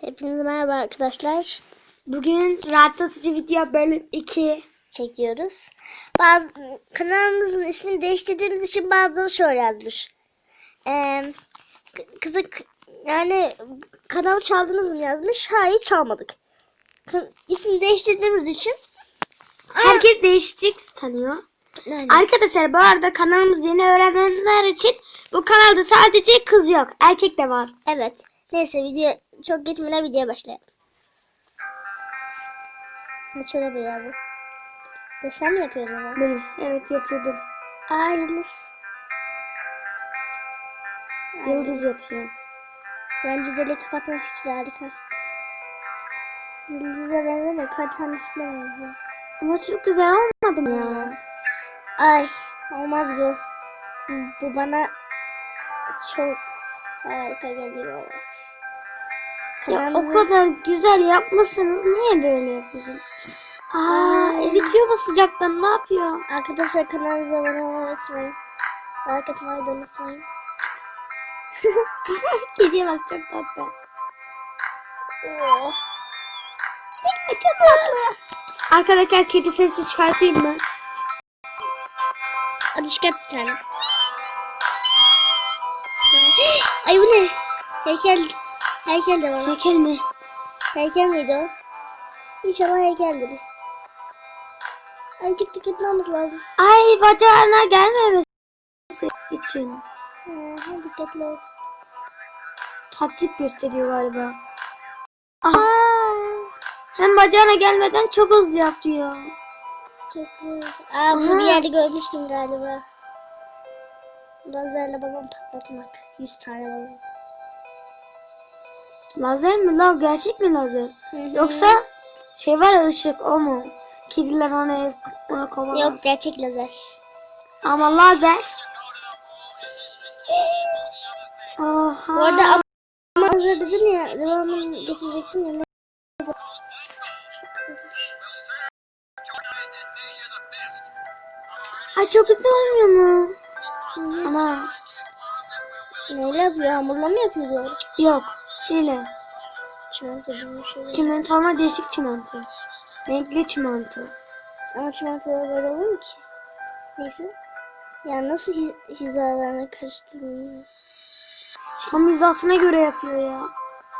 Hepinize merhaba arkadaşlar. Bugün rahatlatıcı video bölüm 2. Çekiyoruz. Bazı kanalımızın ismini değiştirdiğimiz için bazıları şöyle yazmış. Ee, kızı yani kanalı çaldınız mı yazmış. Hayır çalmadık. İsmini değiştirdiğimiz için Herkes değişecek sanıyor. yani, Arkadaşlar bu arada kanalımız yeni öğrenenler için bu kanalda sadece kız yok. Erkek de var. evet. Neyse video çok geçmeden videoya başlayalım. Ne bir ya bu. Desen mi yapıyorum ama? Değil mi? Evet yapıyordum. Aa Yıldız. Yıldız yatıyor. Bence deli kapatma fikri harika. Yıldız'a benzemiyor. Kar tanesine benziyor. Ama çok güzel olmadı mı ya? Ay olmaz bu. Bu bana çok harika geliyor. Ya o kadar güzel yapmışsınız. Niye böyle yapıyorsunuz? Aa, eritiyor mu sıcaktan? Ne yapıyor? Arkadaşlar kanalımıza abone olmayı unutmayın. Like atmayı da unutmayın. Kediye bak çok tatlı. Oo. Çok tatlı. Arkadaşlar kedi sesi çıkartayım mı? Hadi çıkart bir tane. Ay bu ne? Heykel. Heykel de var. Heykel mi? Heykel miydi o? İnşallah heykeldir. Ay çok dikkatli olması lazım. Ay bacağına gelmemesi için. Ha, dikkatli olsun. Taktik gösteriyor galiba. Aa, hem bacağına gelmeden çok hızlı yapıyor. Çok iyi. Aa bunu bir yerde görmüştüm galiba. Lazerle balon patlatmak. 100 tane balon. Lazer mi la? Gerçek mi lazer? Hı hı. Yoksa şey var ya ışık o mu? Kediler ona ev ona kovalar. Yok gerçek lazer. Ama lazer. Oha. Bu arada ama ama lazer dedin ya. Devamını getirecektim ya. Ay çok güzel olmuyor mu? Hı hı. Ana. Neyle yapıyor? Hamurla mı yapıyor? Yok. Şeyle. Çimento gibi şey. Çimento ama değişik çimento. Renkli çimento. Ama çimento böyle olur mu ki? Neyse. Ya nasıl hi hizalarını karıştırmıyor? Tam hizasına göre yapıyor ya.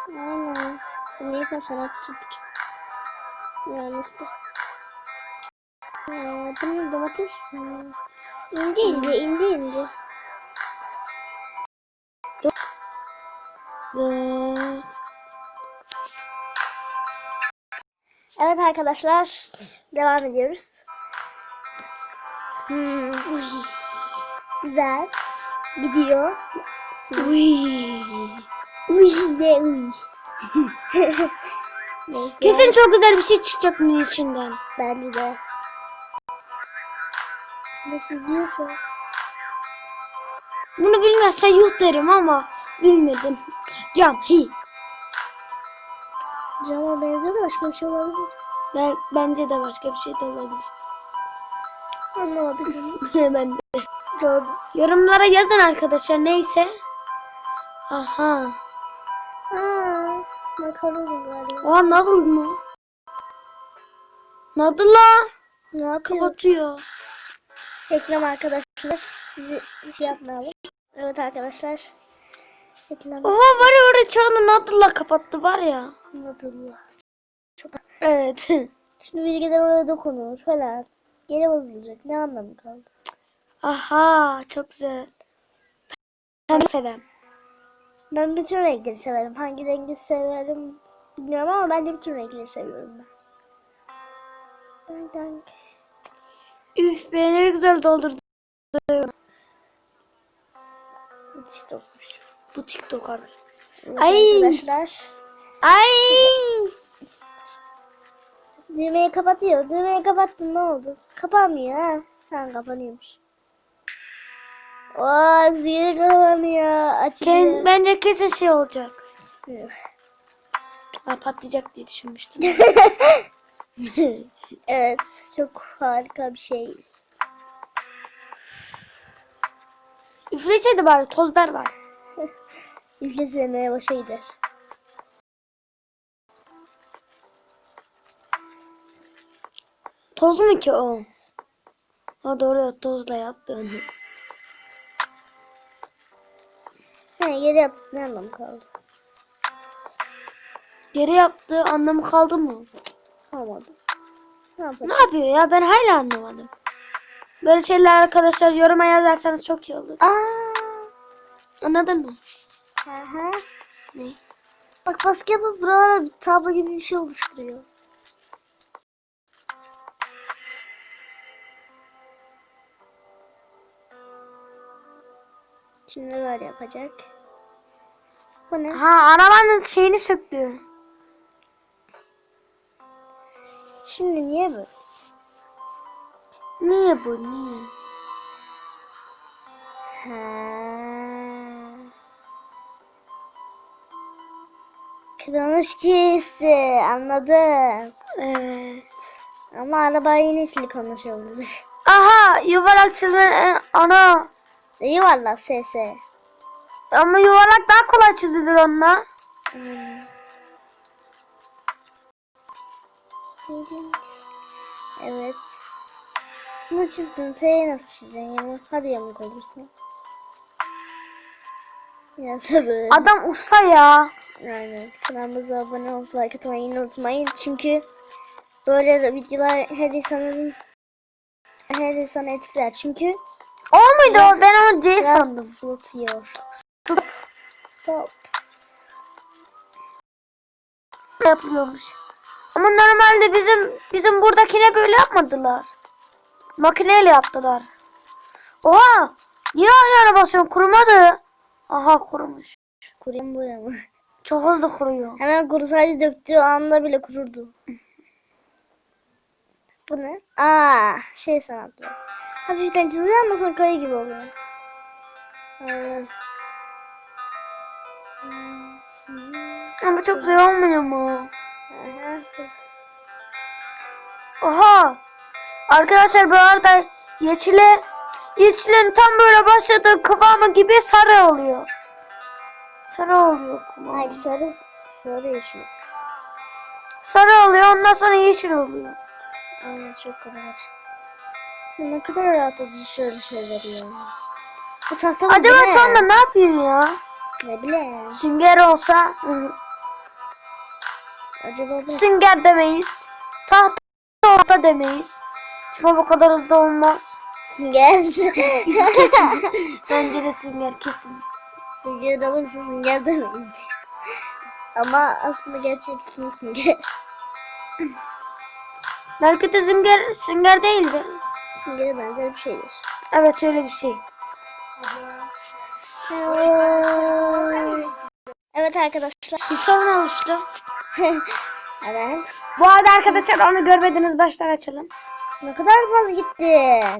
Aynen. Bunu yapan sanatçıydık. Yani usta. Ya, bunun domates mi? İnce ince, ince ince. Evet. Evet arkadaşlar, devam ediyoruz. Hmm. Güzel. Gidiyor. Uy. Uy ne uy. Neyse. Kesin çok güzel bir şey çıkacak bunun içinden. Bence de. Nasıl yiyorsa. Bunu bilmezsen yuh derim ama bilmedin. Cam. Hi. Cama benziyor da başka bir şey olabilir. Ben, bence de başka bir şey de olabilir. Anlamadık ben de. Gördüm. Yorumlara yazın arkadaşlar neyse. Aha. Aa, makaron galiba. O nadıl mı? Nadıla. Ne yapıyor? Kapatıyor. Reklam arkadaşlar. Sizi şey yapmayalım. Evet arkadaşlar. Reklam Oha var ya orada çoğunu Nadıla kapattı var ya. anlatılıyor. Evet. Şimdi biri gider oraya dokunur falan. Geri bozulacak. Ne anlamı kaldı? Aha çok güzel. Ben sevem. Ben bütün renkleri severim. Hangi rengi severim bilmiyorum ama ben de bütün renkleri seviyorum ben. Dank dank. Üf be ne güzel doldurdu. TikTok'muş. Bu TikTok arkadaşlar. Ay. Arkadaşlar. Ay. Düğmeyi kapatıyor. Düğmeyi kapattın ne oldu? Kapanmıyor ha. Ha kapanıyormuş. Hepsi geri kapanıyor. Açılıyor. Ken, bence kesin şey olacak. Ha, patlayacak diye düşünmüştüm. evet çok harika bir şey. Üfleseydi bari tozlar var. İflas etmeye başa gider. Toz mu ki o? Ha doğru tozla yattı önü. He yere yap. Ne anlamı kaldı? Yere yaptığı anlamı kaldı mı? Olmadı. Ne, ne yapıyor ya ben hala anlamadım. Böyle şeyler arkadaşlar yoruma yazarsanız çok iyi olur. Aa Anladın mı? Hı hı. Ne? Bak yapıp buralara bir tablo gibi bir şey oluşturuyor. Şimdi böyle yapacak. Bu ne? Ha arabanın şeyini söktü. Şimdi niye bu? Niye bu niye? Ha. Kırılmış giysi anladım. Evet. Ama araba yine silikonla şey oldu. Aha yuvarlak çizme e, ana. İyi valla SS. Ama yuvarlak daha kolay çizilir onunla. Hmm. Evet. Bunu çizdin. T'yi nasıl çizeceksin? Yamuk. Hadi yamuk olursa. Ya sabır. Adam usta ya. Aynen. Kanalımıza abone olup like atmayı unutmayın. Çünkü böyle videolar her insanın her insanı etkiler. Çünkü O muydu o? Ben onu C sandım. ıslatıyor. Stop Stop. yapılıyormuş. Ama normalde bizim bizim buradakine böyle yapmadılar. Makineyle yaptılar. Oha! Niye ayağına basıyorsun? Kurumadı. Aha kurumuş. Kuruyum buraya mı? Çok hızlı kuruyor. Hemen kurusaydı döktüğü anda bile kururdu. Bu ne? Aa, şey sanatlı. Hafiften çiziyor ama sonra kaya gibi oluyor. Evet. Ama çok zor olmuyor mu? Aha, kız. Oha! Arkadaşlar bu arada yeşile yeşilin tam böyle başladığı kıvamı gibi sarı oluyor. Sarı oluyor kıvamı. Ay sarı, sarı yeşil. Sarı oluyor ondan sonra yeşil oluyor. Aynen çok. Ya Ne kadar rahatlatıcı şöyle şeyler ya. Bu tahta mı? Acaba Bu ne? yapıyor ya? Ne bileyim. Sünger olsa Acaba bu sünger demeyiz. Tahta demeyiz. Çünkü bu kadar hızlı olmaz. sünger. Bence de sünger kesin. Sünger olursa sünger demeyiz. Ama aslında gerçek ismi sünger. Belki de sünger, sünger değildir. Süngere benzer bir şeydir. Evet öyle bir şey. Evet arkadaşlar. Bir sorun oluştu. Evet. Bu arada arkadaşlar onu görmediniz baştan açalım. Ne kadar fazla gittin. Ya.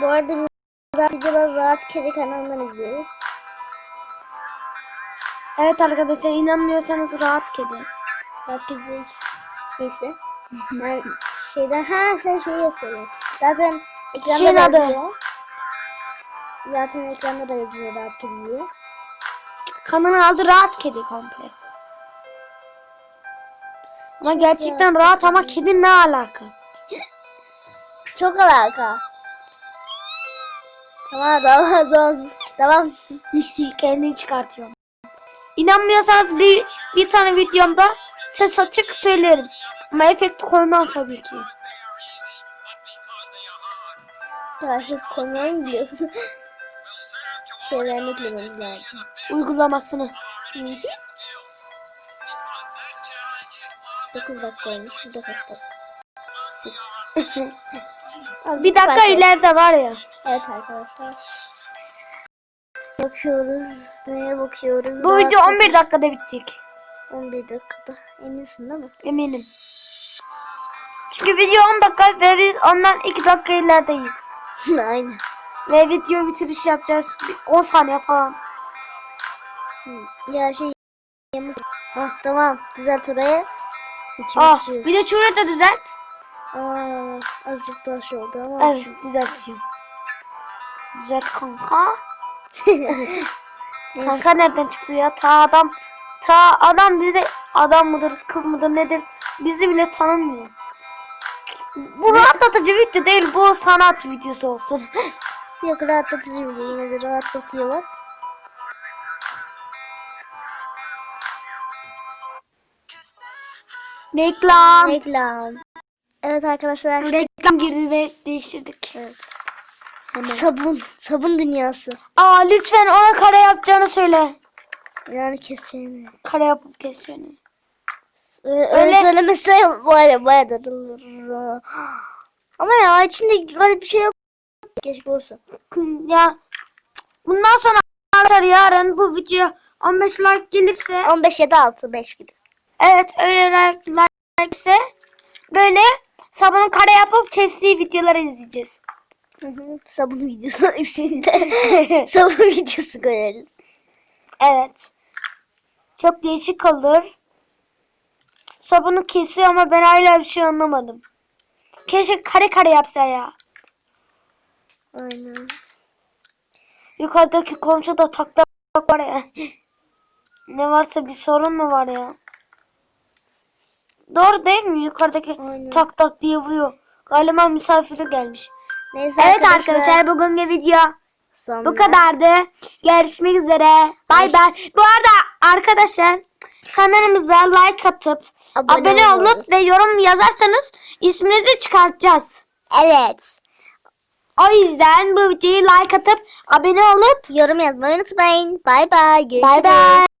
Bu arada biz zaten videoları Rahat Kedi kanalından izliyoruz. Evet arkadaşlar inanmıyorsanız rahat kedi. Rahat Kedi değil. Neyse. Ben şeyden ha sen şeyi gösteriyorsun. Zaten ekranda Şeyin da adı. yazıyor. Zaten ekranda da yazıyor Rahat Kedi diye. Kanalın adı rahat kedi komple. Ama gerçekten rahat ama kedi ne alaka? Çok alaka. Tamam tamam tamam. Tamam. Kendim çıkartıyorum. İnanmıyorsanız bir, bir tane videomda ses açık söylerim. Ama efekti koymam tabii ki. Konuyu mu biliyorsun? Şeylerini eklememiz lazım. Uygulamasını. Hı hı. 9 dakika olmuş. Bir de kaç dakika? 8. Bir dakika ileride var ya. Evet arkadaşlar. Bakıyoruz. Neye bakıyoruz? Bu video et- 11 dakikada bitecek. 11 dakikada. Eminsin değil mi? Eminim. Çünkü video 10 dakika ve biz ondan 2 dakika ilerideyiz. Aynen. Ve video bitiriş yapacağız. Bir 10 saniye falan. Ya şey yamuk. Ah tamam. Güzel oraya. Ah, İçimiz şey. bir de şurayı da düzelt. Aa, azıcık daha şey oldu ama. Evet düzeltiyorum. Düzelt kanka. Kanka nereden çıktı ya? Ta adam Ta adam bize adam mıdır kız mıdır nedir bizi bile tanımıyor. Bu rahatlatıcı video değil bu sanat videosu olsun. Yok rahatlatıcı video yine de rahatlatıyor bak. Reklam. Reklam. Evet arkadaşlar. Reklam girdi ve değiştirdik. Evet. Sabun. Sabun dünyası. Aa lütfen ona kare yapacağını söyle. Yani keseceğini. Kare yapıp keseceğini. Öyle, Öyle- öyle söylemesi baya baya darılır. Ama ya içinde öyle bir şey yok. Keşke olsa. Ya bundan sonra arkadaşlar yarın bu video 15 like gelirse 15 7 6 5 gibi. evet öyle like, like ise böyle sabunu kare yapıp kestiği videoları izleyeceğiz. Hı hı. Sabun videosu isminde. Sabun videosu koyarız. Evet. Çok değişik olur. Sabunu kesiyor ama ben hala bir şey anlamadım. Keşke kare kare yapsa ya. Aynen. Yukarıdaki komşu da tak tak var ya. Ne varsa bir sorun mu var ya? Doğru değil mi? Yukarıdaki Aynen. tak tak diye vuruyor. Galiba misafiri gelmiş. Neyse Evet arkadaşlar bugünkü video Sonra- bu kadardı. Görüşmek üzere. Bay bay. Bu arada arkadaşlar kanalımıza like atıp Abone abone, olup ve yorum yazarsanız isminizi çıkartacağız. Evet. O yüzden bu videoyu like atıp abone olup Yorum yazmayı unutmayın. Bay bay. bay bay.